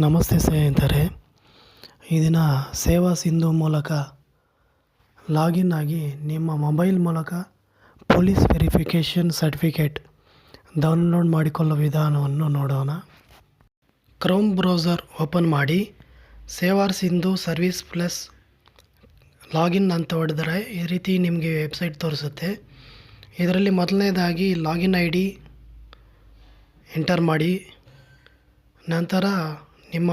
ನಮಸ್ತೆ ಸ್ನೇಹಿತರೆ. ಈ ದಿನ ಸೇವಾ ಸಿಂಧು ಮೂಲಕ ಲಾಗಿನ್ ಆಗಿ ನಿಮ್ಮ ಮೊಬೈಲ್ ಮೂಲಕ ಪೊಲೀಸ್ ವೆರಿಫಿಕೇಷನ್ ಸರ್ಟಿಫಿಕೇಟ್ ಡೌನ್ಲೋಡ್ ಮಾಡಿಕೊಳ್ಳುವ ವಿಧಾನವನ್ನು ನೋಡೋಣ. ಕ್ರೋಮ್ ಬ್ರೌಸರ್ ಓಪನ್ ಮಾಡಿ. ಸೇವಾರ್ ಸಿಂಧು ಸರ್ವಿಸ್ ಪ್ಲಸ್ ಲಾಗಿನ್ ಅಂತ ಹೊಡೆದರೆ ಈ ರೀತಿ ನಿಮಗೆ ವೆಬ್ಸೈಟ್ ತೋರಿಸುತ್ತೆ. ಇದರಲ್ಲಿ ಮೊದಲನೇದಾಗಿ ಲಾಗಿನ್ ಐ ಡಿ ಎಂಟರ್ ಮಾಡಿ. ನಂತರ ನಿಮ್ಮ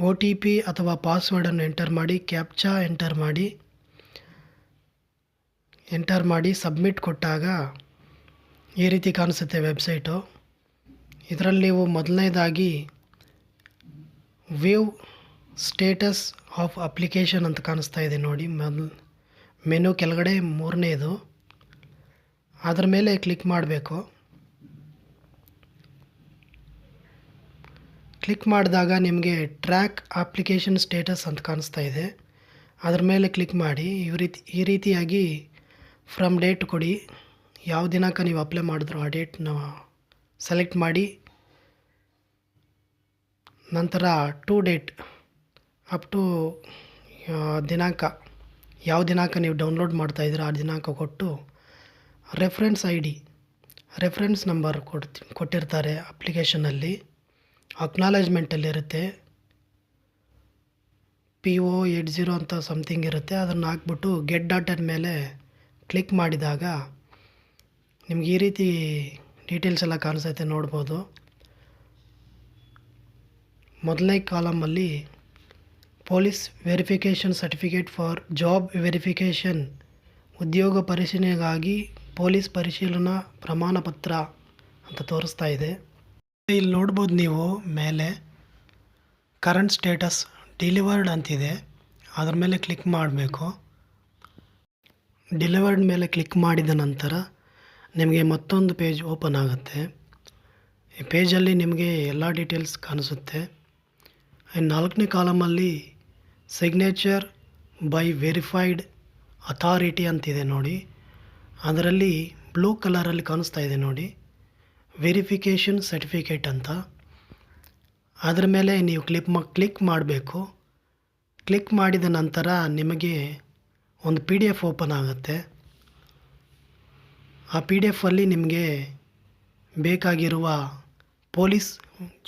ಒ ಟಿ ಪಿ ಅಥವಾ ಪಾಸ್ವರ್ಡನ್ನು ಎಂಟರ್ ಮಾಡಿ, ಕ್ಯಾಪ್ಚಾ ಎಂಟರ್ ಮಾಡಿ ಎಂಟರ್ ಮಾಡಿ ಸಬ್ಮಿಟ್ ಕೊಟ್ಟಾಗ ಈ ರೀತಿ ಕಾಣಿಸುತ್ತೆ ವೆಬ್ಸೈಟು. ಇದರಲ್ಲಿ ನೀವು ಮೊದಲನೇದಾಗಿ ವ್ಯೂ ಸ್ಟೇಟಸ್ ಆಫ್ ಅಪ್ಲಿಕೇಶನ್ ಅಂತ ಕಾಣಿಸ್ತಾ ಇದೆ ನೋಡಿ. ಮೊದಲು ಮೆನು ಕೆಳಗಡೆ ಮೂರನೇದು. ಅದರ ಮೇಲೆ ಕ್ಲಿಕ್ ಮಾಡಬೇಕು. ಕ್ಲಿಕ್ ಮಾಡಿದಾಗ ನಿಮಗೆ ಟ್ರ್ಯಾಕ್ ಅಪ್ಲಿಕೇಶನ್ ಸ್ಟೇಟಸ್ ಅಂತ ಕಾಣಿಸ್ತಾ ಇದೆ. ಅದ್ರ ಮೇಲೆ ಕ್ಲಿಕ್ ಮಾಡಿ ಈ ರೀತಿ, ಈ ರೀತಿಯಾಗಿ ಫ್ರಮ್ ಡೇಟ್ ಕೊಡಿ. ಯಾವ ದಿನಾಂಕ ನೀವು ಅಪ್ಲೈ ಮಾಡಿದ್ರು ಆ ಡೇಟ್ನ ಸೆಲೆಕ್ಟ್ ಮಾಡಿ. ನಂತರ ಟು ಡೇಟ್, ಅಪ್ ಟು ದಿನಾಂಕ. ಯಾವ ದಿನಾಂಕ ನೀವು ಡೌನ್ಲೋಡ್ ಮಾಡ್ತಾ ಇದ್ದೀರ ಆ ದಿನಾಂಕ ಕೊಟ್ಟು reference I D, reference number ಕೊಡ್ತಿ, ಕೊಟ್ಟಿರ್ತಾರೆ ಅಪ್ಲಿಕೇಶನಲ್ಲಿ ಅಕ್ನಾಲೇಜ್ಮೆಂಟಲ್ಲಿರುತ್ತೆ ಪಿ ಒ ಏಟ್ ಜೀರೋ ಅಂತ ಸಮಥಿಂಗ್ ಇರುತ್ತೆ. ಅದನ್ನು ಹಾಕ್ಬಿಟ್ಟು ಗೆಟ್ ಡಾಟನ್ ಮೇಲೆ ಕ್ಲಿಕ್ ಮಾಡಿದಾಗ ನಿಮ್ಗೆ ಈ ರೀತಿ ಡೀಟೇಲ್ಸ್ ಎಲ್ಲ ಕಾಣಿಸುತ್ತೆ ನೋಡ್ಬೋದು. ಮೊದಲನೇ ಕಾಲಮಲ್ಲಿ police verification certificate for job verification ಉದ್ಯೋಗ ಪರಿಶೀಲನೆಗಾಗಿ ಪೊಲೀಸ್ ಪರಿಶೀಲನಾ ಪ್ರಮಾಣಪತ್ರ ಅಂತ ತೋರಿಸ್ತಾ ಇದೆ. ಇಲ್ಲಿ ನೋಡ್ಬೋದು ನೀವು ಮೇಲೆ ಕರೆಂಟ್ ಸ್ಟೇಟಸ್ ಡಿಲಿವರ್ಡ್ ಅಂತಿದೆ. ಅದ್ರ ಮೇಲೆ ಕ್ಲಿಕ್ ಮಾಡಬೇಕು. ಡಿಲಿವರ್ಡ್ ಮೇಲೆ ಕ್ಲಿಕ್ ಮಾಡಿದ ನಂತರ ನಿಮಗೆ ಮತ್ತೊಂದು ಪೇಜ್ ಓಪನ್ ಆಗುತ್ತೆ. ಈ ಪೇಜಲ್ಲಿ ನಿಮಗೆ ಎಲ್ಲ ಡೀಟೇಲ್ಸ್ ಕಾಣಿಸುತ್ತೆ. ನಾಲ್ಕನೇ ಕಾಲಮಲ್ಲಿ ಸಿಗ್ನೇಚರ್ ಬೈ ವೆರಿಫೈಡ್ ಅಥಾರಿಟಿ ಅಂತಿದೆ ನೋಡಿ. ಅದರಲ್ಲಿ ಬ್ಲೂ ಕಲರಲ್ಲಿ ಕಾಣಿಸ್ತಾ ಇದೆ ನೋಡಿ. ವೆರಿಫಿಕೇಷನ್ ಸರ್ಟಿಫಿಕೇಟ್ ಅಂತ. ಅದರ ಮೇಲೆ ನೀವು ಕ್ಲಿಪ್ ಮ, ಕ್ಲಿಕ್ ಮಾಡಬೇಕು. ಕ್ಲಿಕ್ ಮಾಡಿದ ನಂತರ ನಿಮಗೆ ಒಂದು ಪಿ ಡಿ ಎಫ್ ಓಪನ್ ಆಗುತ್ತೆ. ಆ ಪಿ ಡಿ ಎಫಲ್ಲಿ ನಿಮಗೆ ಬೇಕಾಗಿರುವ police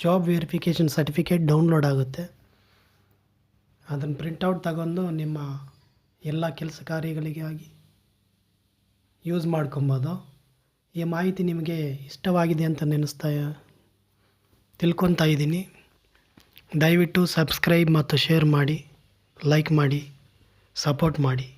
job verification certificate download ಆಗುತ್ತೆ. ಅದನ್ನು ಪ್ರಿಂಟೌಟ್ ತಗೊಂಡು ನಿಮ್ಮ ಎಲ್ಲ ಕೆಲಸ ಕಾರ್ಯಗಳಿಗಾಗಿ ಯೂಸ್ ಮಾಡ್ಕೊಬೋದು. ಈ ಮಾಹಿತಿ ನಿಮಗೆ ಇಷ್ಟವಾಗಿದೆ ಅಂತ ನೆನೆಸ್ತಾ ತಿಳ್ಕೊತಾ ಇದ್ದೀನಿ. ದಯವಿಟ್ಟು ಸಬ್ಸ್ಕ್ರೈಬ್ ಮತ್ತು ಶೇರ್ ಮಾಡಿ, ಲೈಕ್ ಮಾಡಿ, ಸಪೋರ್ಟ್ ಮಾಡಿ.